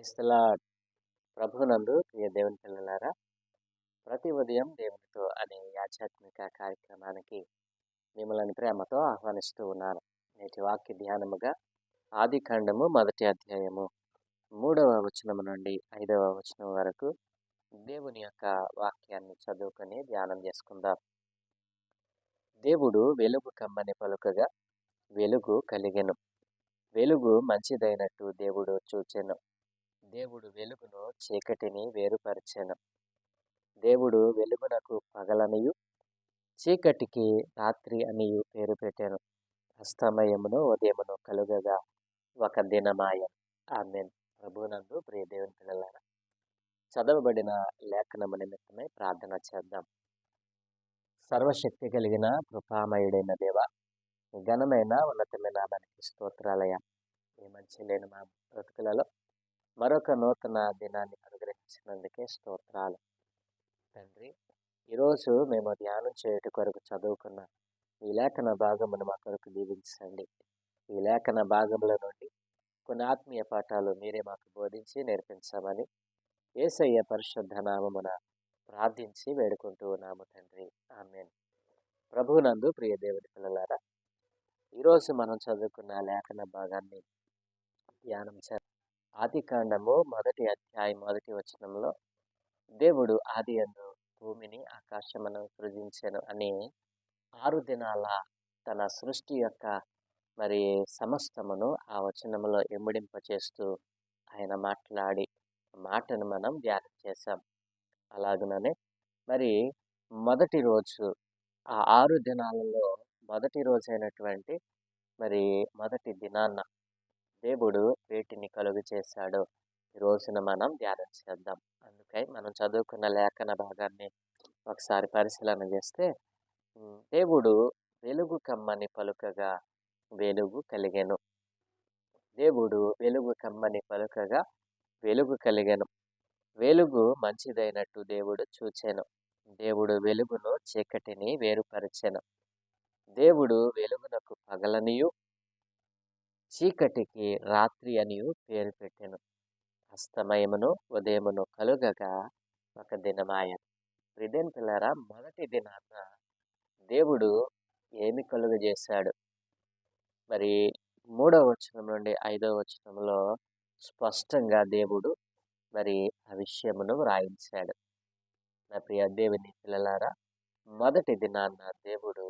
క్రైస్తల ప్రభునందు ప్రియ దేవుని పిల్లలారా ప్రతి ఉదయం దేవునితో అనే ఆధ్యాత్మిక కార్యక్రమానికి మిమ్మల్ని ప్రేమతో ఆహ్వానిస్తూ ఉన్నాను. నేటి వాక్య ధ్యానముగా ఆది ఖండము మొదటి అధ్యాయము మూడవ వచనము నుండి ఐదవ వచనం వరకు దేవుని యొక్క వాక్యాన్ని చదువుకొని ధ్యానం చేసుకుందాం. దేవుడు వెలుగు కమ్మని పలుకగా వెలుగు కలిగెను. వెలుగు మంచిదైనట్టు దేవుడు చూచెను. దేవుడు వెలుగును చీకటిని వేరుపరిచెను. దేవుడు వెలుగునకు పగలనియు చీకటికి రాత్రి అనియు పేరు పెట్టాను. అస్తమయమును ఉదయమును కలుగగా ఒక దినమాయ. ఆమెన్. ప్రభునందు ప్రియ దేవుని పిల్లలారా చదవబడిన లేఖనము నిమిత్తమై ప్రార్థన చేద్దాం. సర్వశక్తి కలిగిన కృపామయుడైన దేవ ఘనమైన ఉన్నతమైన దానికి స్తోత్రాలయ ఈ మంచి లేని మా బ్రతుకులలో మరొక నూతన దినాన్ని అనుగ్రహించినందుకే స్తోత్రాలు. తండ్రి ఈరోజు మేము ధ్యానం చేయుట కొరకు చదువుకున్న ఈ లేఖన భాగమును మా కొరకు దీవించండి. ఈ లేఖన భాగముల నుండి కొన్ని ఆత్మీయ పాఠాలు మీరే మాకు బోధించి నేర్పించమని ఏసయ్య పరిశుద్ధ నామమున ప్రార్థించి వేడుకుంటూ ఉన్నాము తండ్రి. ఆమెన్. ప్రభునందు ప్రియ దేవుడి పిల్లలారా ఈరోజు మనం చదువుకున్న లేఖన భాగాన్ని ధ్యానం చేద్దాం ఆది కాండము మొదటి అధ్యాయం మొదటి వచనంలో దేవుడు ఆది అందు భూమిని ఆకాశమును సృజించెను అని ఆరు దినాల తన సృష్టి యొక్క మరి సమస్తమును ఆ వచనములో ఎమ్మిడింప చేస్తూ ఆయన మాట్లాడి మాటను మనం ధ్యానం చేశాం. అలాగనే మరి మొదటి రోజు ఆ ఆరు దినాలలో మొదటి రోజైనటువంటి మరి మొదటి దినాన్న దేవుడు వేటిని కలుగు చేశాడు ఈ రోజున మనం ధ్యానం చేద్దాం. అందుకై మనం చదువుకున్న లేఖన భాగాన్ని ఒకసారి పరిశీలన చేస్తే దేవుడు వెలుగు కమ్మని పలుకగా వెలుగు కలిగెను. దేవుడు వెలుగు కమ్మని పలుకగా వెలుగు కలిగెను. వెలుగు మంచిదైనట్టు దేవుడు చూచెను. దేవుడు వెలుగును చీకటిని వేరుపరిచెను. దేవుడు వెలుగునకు పగలనియు చీకటికి రాత్రి అనియు పేరు పెట్టెను. అస్తమయమును ఉదయమును కలుగగా ఒక దినమాయ ప్రిదెన్ పిల్లరా మొదటి దినాన దేవుడు ఏమి కలుగ చేశాడు మరి మూడవ వచనం నుండి ఐదవ వచనంలో స్పష్టంగా దేవుడు మరి ఆ విషయమును వ్రాయించాడు. నా ప్రియ దేవుని పిల్లలారా మొదటి దినాన్న దేవుడు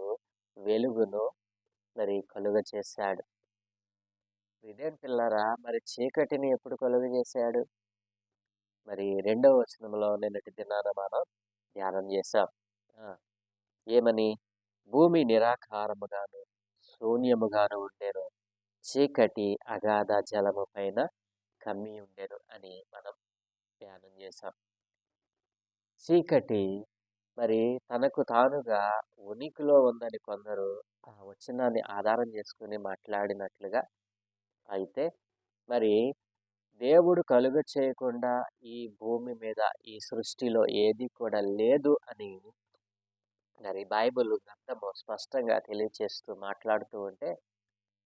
వెలుగును మరి కలుగ చేశాడు వినేను పిల్లరా మరి చీకటిని ఎప్పుడు కొలువు చేశాడు? మరి రెండవ వచనంలో నిన్నటి దినాన మనం ధ్యానం చేశాం. ఏమని? భూమి నిరాకారముగాను శూన్యముగాను ఉండేను. చీకటి అగాధ జలము పైన కమ్మి ఉండేను అని మనం ధ్యానం చేశాం. చీకటి మరి తనకు తానుగా ఉనికిలో ఉందని కొందరు ఆ వచనాన్ని ఆధారం చేసుకుని మాట్లాడినట్లుగా అయితే మరి దేవుడు కలుగ చేయకుండా ఈ భూమి మీద ఈ సృష్టిలో ఏది కూడా లేదు అని మరి బైబిల్ గ్రంథము స్పష్టంగా తెలియచేస్తూ మాట్లాడుతూ ఉంటే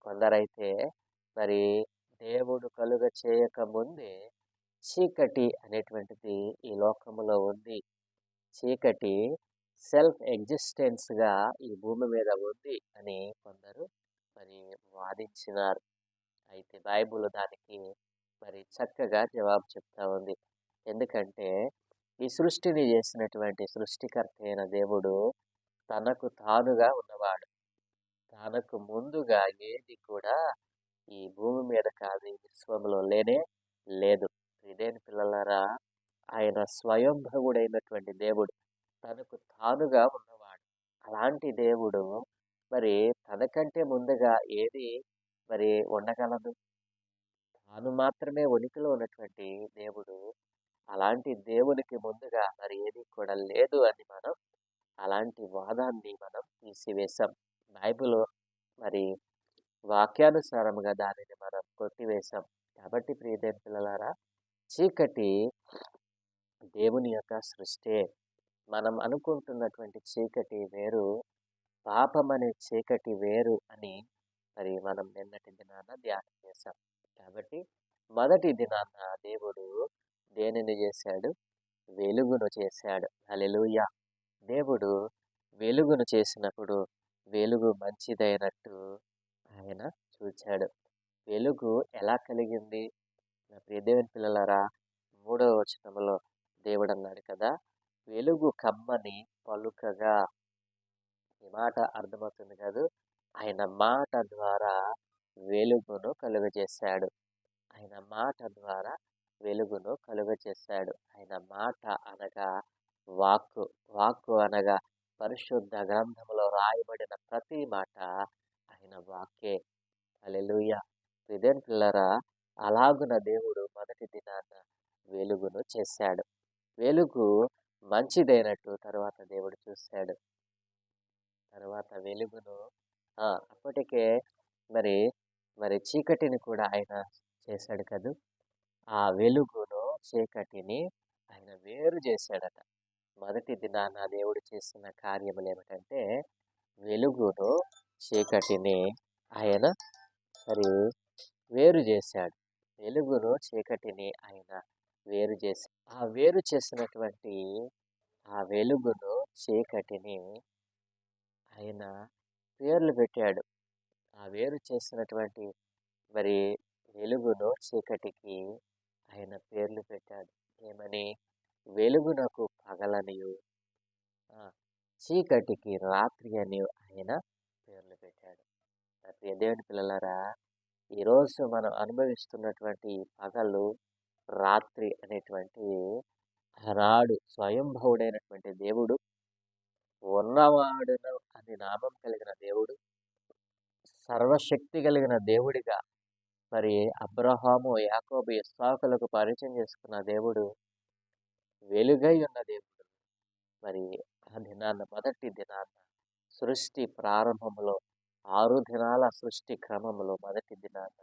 కొందరైతే మరి దేవుడు కలుగ చేయకముందే చీకటి అనేటువంటిది ఈ లోకములో ఉంది. చీకటి సెల్ఫ్ ఎగ్జిస్టెన్స్గా ఈ భూమి మీద ఉంది అని కొందరు మరి వాదించినారు. అయితే బైబుల్ దానికి మరి చక్కగా జవాబు చెప్తా ఉంది. ఎందుకంటే ఈ సృష్టిని చేసినటువంటి సృష్టికర్త అయిన దేవుడు తనకు తానుగా ఉన్నవాడు. తనకు ముందుగా ఏది కూడా ఈ భూమి మీద కాదు ఈ విశ్వంలో లేనే లేదు. ఇదేని పిల్లలారా ఆయన స్వయంభవుడైనటువంటి దేవుడు తనకు తానుగా ఉన్నవాడు. అలాంటి దేవుడు మరి తనకంటే ముందుగా ఏది మరి ఉండగలదు. తాను మాత్రమే ఉనికిలో ఉన్నటువంటి దేవుడు. అలాంటి దేవునికి ముందుగా మరి ఏది కూడా లేదు అని మనం అలాంటి వాదాన్ని మనం తీసివేశాం. బైబిల్ మరి వాక్యానుసారముగా దానిని మనం కొట్టివేశాం. కాబట్టి ప్రియదేవి పిల్లలారా చీకటి దేవుని యొక్క సృష్టి. మనం అనుకుంటున్నటువంటి చీకటి వేరు పాపం అనే చీకటి వేరు అని మరి మనం నిన్నటి దినాన ధ్యానం చేశాం. కాబట్టి మొదటి దినాన దేవుడు దేనిని చేశాడు? వెలుగును చేశాడు. అలెలుయ దేవుడు వెలుగును చేసినప్పుడు వెలుగు మంచిదైనట్టు ఆయన చూచాడు. వెలుగు ఎలా కలిగింది? నా ప్రియదేవుని పిల్లలరా పిల్లలారా మూడవ వచనంలో దేవుడు అన్నాడు కదా వెలుగు కమ్మని పలుకగా ఈ మాట అర్థమవుతుంది కాదు ఆయన మాట ద్వారా వెలుగును కలుగజేశాడు. ఆయన మాట ద్వారా వెలుగును కలుగజేశాడు. ఆయన మాట అనగా వాక్కు. వాక్కు అనగా పరిశుద్ధ గ్రంథంలో రాయబడిన ప్రతి మాట ఆయన వాక్కే. అలెలుయ ఇదేం పిల్లరా అలాగున దేవుడు మొదటి దినాన వెలుగును చేశాడు. వెలుగు మంచిదైనట్టు తర్వాత దేవుడు చూశాడు. తర్వాత వెలుగును అప్పటికే మరి మరి చీకటిని కూడా ఆయన చేశాడు కదూ? ఆ వెలుగును చీకటిని ఆయన వేరు చేశాడట. మొదటి దినాన దేవుడు చేసిన కార్యములు ఏమిటంటే వెలుగును చీకటిని ఆయన మరి వేరు చేశాడు. వెలుగును చీకటిని ఆయన వేరు చేసి ఆ వేరు చేసినటువంటి ఆ వెలుగును చీకటిని ఆయన పేర్లు పెట్టాడు. ఆ వేరు చేసినటువంటి మరి వెలుగును చీకటికి ఆయన పేర్లు పెట్టాడు. ఏమని? వెలుగునకు పగలనియు. చీకటికి రాత్రి అని ఆయన పేర్లు పెట్టాడు. ప్రియ దేవుని పిల్లలారా ఈరోజు మనం అనుభవిస్తున్నటువంటి పగలు రాత్రి అనేటువంటి ఆనాడు స్వయంభవుడైనటువంటి దేవుడు ఉన్నవాడును అని నామం కలిగిన దేవుడు సర్వశక్తి కలిగిన దేవుడిగా మరి అబ్రహాము యాకోబు ఇస్సాకులకు పరిచయం చేసుకున్న దేవుడు వెలుగై ఉన్న దేవుడు. మరి ఆ దినాన్న మొదటి దినాన్న సృష్టి ప్రారంభంలో ఆరు దినాల సృష్టి క్రమంలో మొదటి దినాన్న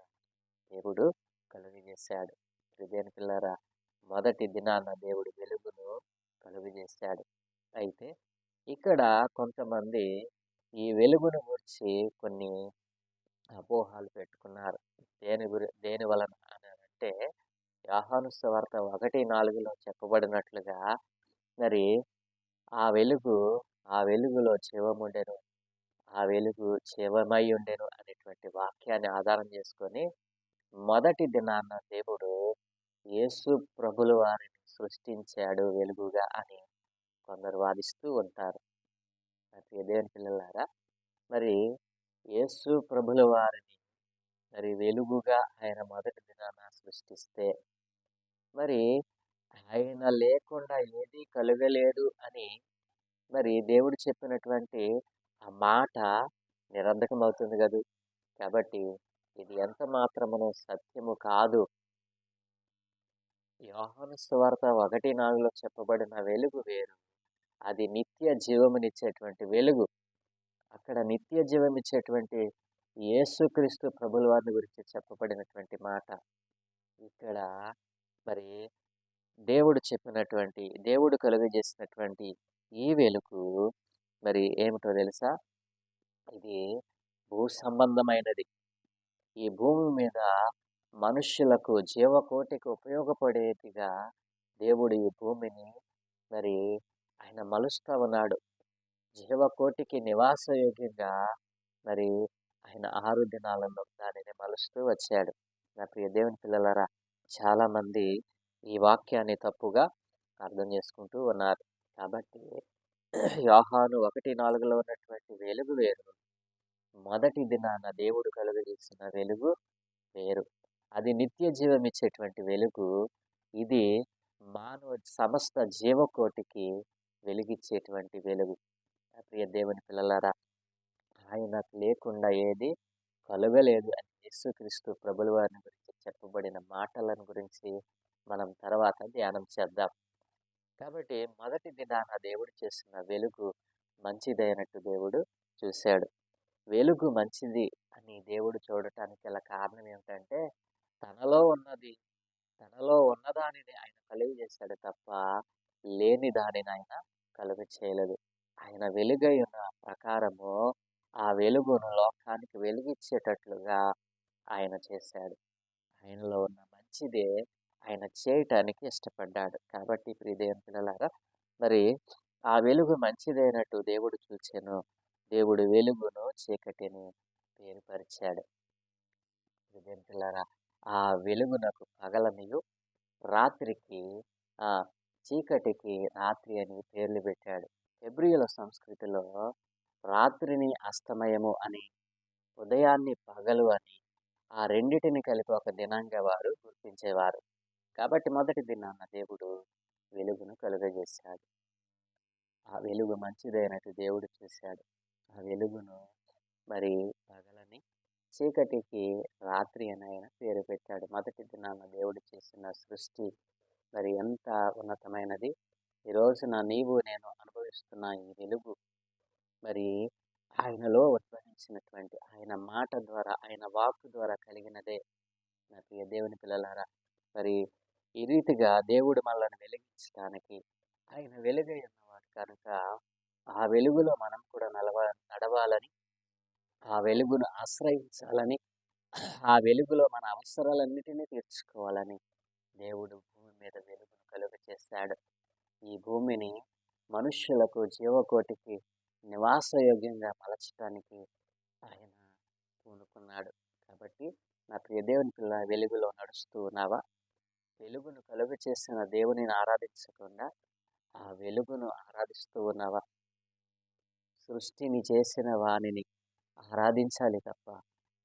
దేవుడు కలుగజేశాడు. హృదయాని పిల్లరా మొదటి దినాన్న దేవుడు వెలుగును కలుగజేశాడు. అయితే ఇక్కడ కొంతమంది ఈ వెలుగును గురించి కొన్ని అపోహాలు పెట్టుకున్నారు. దేని గురి దేని వలన అంటే యాహాను వార్త ఒకటి నాలుగులో చెప్పబడినట్లుగా మరి ఆ వెలుగు ఆ వెలుగులో జీవముండెను ఆ వెలుగు జీవమై ఉండెను అనేటువంటి వాక్యాన్ని ఆధారం చేసుకొని మొదటి దినాన్న దేవుడు యేసు ప్రభులు వారిని సృష్టించాడు వెలుగుగా అని కొందరు వాదిస్తూ ఉంటారు. ప్రియ దేవుని పిల్లలారా మరి యేసు ప్రభుల వారిని మరి వెలుగుగా ఆయన మొదటి దినాన సృష్టిస్తే మరి ఆయన లేకుండా ఏదీ కలగలేదు అని మరి దేవుడు చెప్పినటువంటి ఆ మాట నిరంతకమవుతుంది అవుతుంది కాబట్టి ఇది ఎంత మాత్రమును సత్యము కాదు. యోహాను స్వార్త ఒకటి నాలుగులో చెప్పబడిన వెలుగు వేరు. అది నిత్య జీవమునిచ్చేటువంటి వెలుగు. అక్కడ నిత్య జీవం ఇచ్చేటువంటి యేసుక్రీస్తు ప్రభుల వారిని గురించి చెప్పబడినటువంటి మాట. ఇక్కడ మరి దేవుడు చెప్పినటువంటి దేవుడు కలుగజేసినటువంటి ఈ వెలుగు మరి ఏమిటో తెలుసా? ఇది భూ సంబంధమైనది. ఈ భూమి మీద మనుష్యులకు జీవకోటికి ఉపయోగపడేదిగా దేవుడు ఈ భూమిని మరి ఆయన మలుస్తా ఉన్నాడు. జీవకోటికి నివాసయోగ్యంగా మరి ఆయన ఆరు దినాలలో దానిని మలుస్తూ వచ్చాడు. నా ప్రియ దేవుని పిల్లలరా చాలామంది ఈ వాక్యాన్ని తప్పుగా అర్థం చేసుకుంటూ ఉన్నారు. కాబట్టి యోహాను ఒకటి నాలుగులో ఉన్నటువంటి వెలుగు వేరు. మొదటి దినాన దేవుడు కలుగజేసిన వెలుగు వేరు. అది నిత్య జీవం ఇచ్చేటువంటి వెలుగు. ఇది మానవ సమస్త జీవకోటికి వెలిగిచ్చేటువంటి వెలుగు. నా ప్రియ దేవుని పిల్లలారా ఆయన లేకుండా ఏది కలుగలేదు అని యేసుక్రీస్తు ప్రభుల వారిని గురించి చెప్పబడిన మాటలను గురించి మనం తర్వాత ధ్యానం చేద్దాం. కాబట్టి మొదటి దినాన దేవుడు చేసిన వెలుగు మంచిదైనట్టు దేవుడు చూశాడు. వెలుగు మంచిది అని దేవుడు చూడటానికి గల కారణం ఏమిటంటే తనలో ఉన్నది తనలో ఉన్నదానిని ఆయన కలిగి చేశాడు తప్ప లేని దానిని ఆయన కలుగ చేయలేదు ఆయన వెలుగై ఉన్న ప్రకారము ఆ వెలుగును లోకానికి వెలుగిచ్చేటట్లుగా ఆయన చేశాడు. ఆయనలో ఉన్న మంచిదే ఆయన చేయటానికి ఇష్టపడ్డాడు. కాబట్టి ప్రియదేవన పిల్లలారా మరి ఆ వెలుగు మంచిదైనట్టు దేవుడు చూచాను. దేవుడు వెలుగును చీకటిని పేరుపరిచాడు ప్రియ పిల్లరా ఆ వెలుగునకు పగలనియు రాత్రికి చీకటికి రాత్రి అని పేర్లు పెట్టాడు. ఫిబ్రియుల సంస్కృతిలో రాత్రిని అస్తమయము అని ఉదయాన్ని పగలు అని ఆ రెండిటిని కలిపి ఒక దినంగా వారు గుర్తించేవారు. కాబట్టి మొదటి దినాన్న దేవుడు వెలుగును కలుగజేశాడు. ఆ వెలుగు మంచిదైనట్టు దేవుడు చూశాడు. ఆ వెలుగును మరి పగలని చీకటికి రాత్రి అని ఆయన పేరు పెట్టాడు. మొదటి దినాన్న దేవుడు చేసిన సృష్టి మరి ఎంత ఉన్నతమైనది. ఈ రోజున నీవు నేను అనుభవిస్తున్న ఈ వెలుగు మరి ఆయనలో ఉద్భవించినటువంటి ఆయన మాట ద్వారా ఆయన వాక్కు ద్వారా కలిగినదే నా ప్రియ దేవుని పిల్లలారా. మరి ఈ రీతిగా దేవుడు మనల్ని వెలిగించడానికి ఆయన వెలుగై ఉన్నవాడు కనుక ఆ వెలుగులో మనం కూడా నడవ నడవాలని ఆ వెలుగును ఆశ్రయించాలని ఆ వెలుగులో మన అవసరాలన్నిటినీ తీర్చుకోవాలని దేవుడు మీద వెలుగును కలుగ చేశాడు ఈ భూమిని మనుష్యులకు జీవకోటికి నివాసయోగ్యంగా మలచడానికి ఆయన పూనుకున్నాడు. కాబట్టి నా ప్రియ దేవుని పిల్ల వెలుగులో నడుస్తూ ఉన్నావా? వెలుగును కలుగు చేసిన దేవునిని ఆరాధించకుండా ఆ వెలుగును ఆరాధిస్తూ ఉన్నావా? సృష్టిని చేసిన వాణిని ఆరాధించాలి తప్ప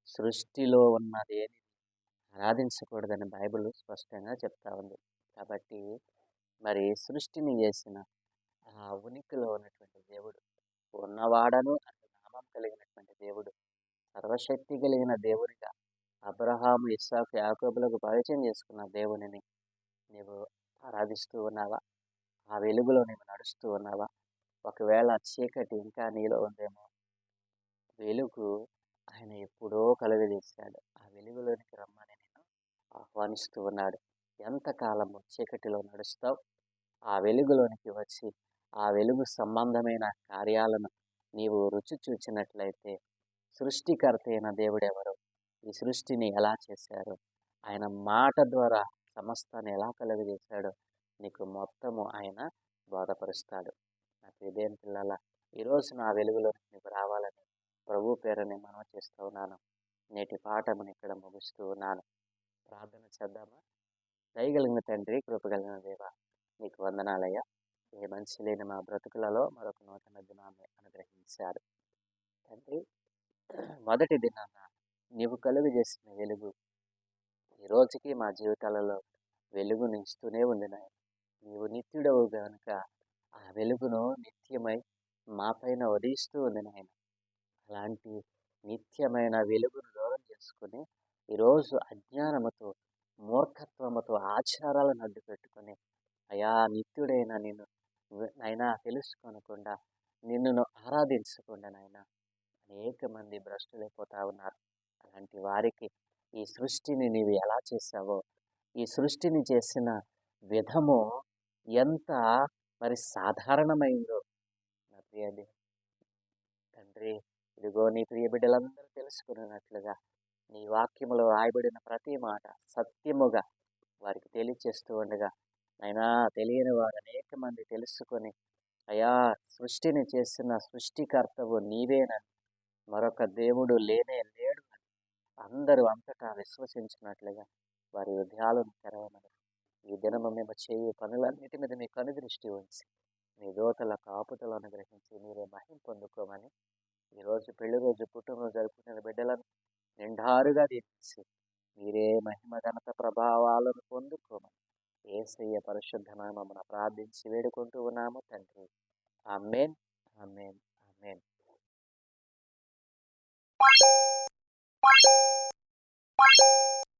సృష్టిలో ఉన్నదేని ఆరాధించకూడదని బైబిల్ స్పష్టంగా చెప్తా ఉంది. కాబట్టి మరి సృష్టిని చేసిన ఆ ఉనికిలో ఉన్నటువంటి దేవుడు ఉన్నవాడను అని నామం కలిగినటువంటి దేవుడు సర్వశక్తి కలిగిన దేవుడిగా అబ్రహాం ఇస్సాకు యాకోబులకు పరిచయం చేసుకున్న దేవునిని నీవు ఆరాధిస్తూ ఉన్నావా? ఆ వెలుగులో నీవు నడుస్తూ ఉన్నావా? ఒకవేళ చీకటి ఇంకా నీలో ఉందేమో వెలుగు ఆయన ఎప్పుడో కలుగజేశాడు. ఆ వెలుగులోనికి రమ్మని నేను ఆహ్వానిస్తూ ఉన్నాడు. ఎంతకాలము చీకటిలో నడుస్తావు? ఆ వెలుగులోనికి వచ్చి ఆ వెలుగు సంబంధమైన కార్యాలను నీవు రుచి చూచినట్లయితే సృష్టికర్త అయిన దేవుడెవరు? ఈ సృష్టిని ఎలా చేశారు? ఆయన మాట ద్వారా సమస్తాన్ని ఎలా కలుగజేశాడో? నీకు మొత్తము ఆయన బోధపరుస్తాడు. నాకు ఇదేం పిల్లల ఈరోజు నా వెలుగులో నీకు రావాలని ప్రభు పేరుని మనం చేస్తూ ఉన్నాను. నేటి పాఠమును ఇక్కడ ముగిస్తూ ఉన్నాను. ప్రార్థన చేద్దామా? దయగలిగిన తండ్రి కృపగలిగిన దేవ నీకు వందనాలయ్యా. ఏ మనిషి లేని మా బ్రతుకులలో మరొక నూతన దినాన్ని అనుగ్రహించారు. తండ్రి మొదటి దినాన నీవు కలుగు చేసిన వెలుగు ఈ రోజుకి మా జీవితాలలో వెలుగుని ఇస్తూనే ఉంది నాయన నీవు నిత్యుడవు కనుక ఆ వెలుగును నిత్యమై మా పైన ఉదయిస్తూ ఉంది నాయన అలాంటి నిత్యమైన వెలుగును దూరం చేసుకుని ఈరోజు అజ్ఞానముతో మూర్ఖత్వముతో ఆచారాలను అడ్డు పెట్టుకొని అయా నిత్యుడైన నిన్ను అయినా తెలుసుకోనకుండా నిన్ను ఆరాధించకుండా నాయన అనేక మంది భ్రష్టులైపోతా ఉన్నారు. అలాంటి వారికి ఈ సృష్టిని నీవు ఎలా చేసావో ఈ సృష్టిని చేసిన విధము ఎంత మరి సాధారణమైందో నా ప్రియది తండ్రి ఇదిగో నీ ప్రియ బిడ్డలందరూ తెలుసుకున్నట్లుగా నీ వాక్యములో రాయబడిన ప్రతి మాట సత్యముగా వారికి తెలియచేస్తూ ఉండగా అయినా తెలియని వారు అనేక మంది తెలుసుకొని అయా సృష్టిని చేసిన సృష్టికర్తవు నీవేనని మరొక దేవుడు లేనే లేడు అని అందరూ అంతటా విశ్వసించినట్లుగా వారి హృదయాలను తెరవమని ఈ దినము మేము చేయు పనులన్నిటి మీద మీ కనుదృష్టి ఉంచి మీ దోతల కాపుతలు అనుగ్రహించి మీరే మహిం పొందుకోమని ఈరోజు పెళ్ళి రోజు పుట్టినరోజు జరుపుకునే బిడ్డలను నిండారుగా దీపించి మీరే మహిమ ఘనత ప్రభావాలను పొందుకోమని ఏసయ్య పరిశుద్ధ నామమున ప్రార్థించి వేడుకుంటూ ఉన్నాము తండ్రి అమ్మేన్ అమ్మేన్ అమ్మేన్ Thank you.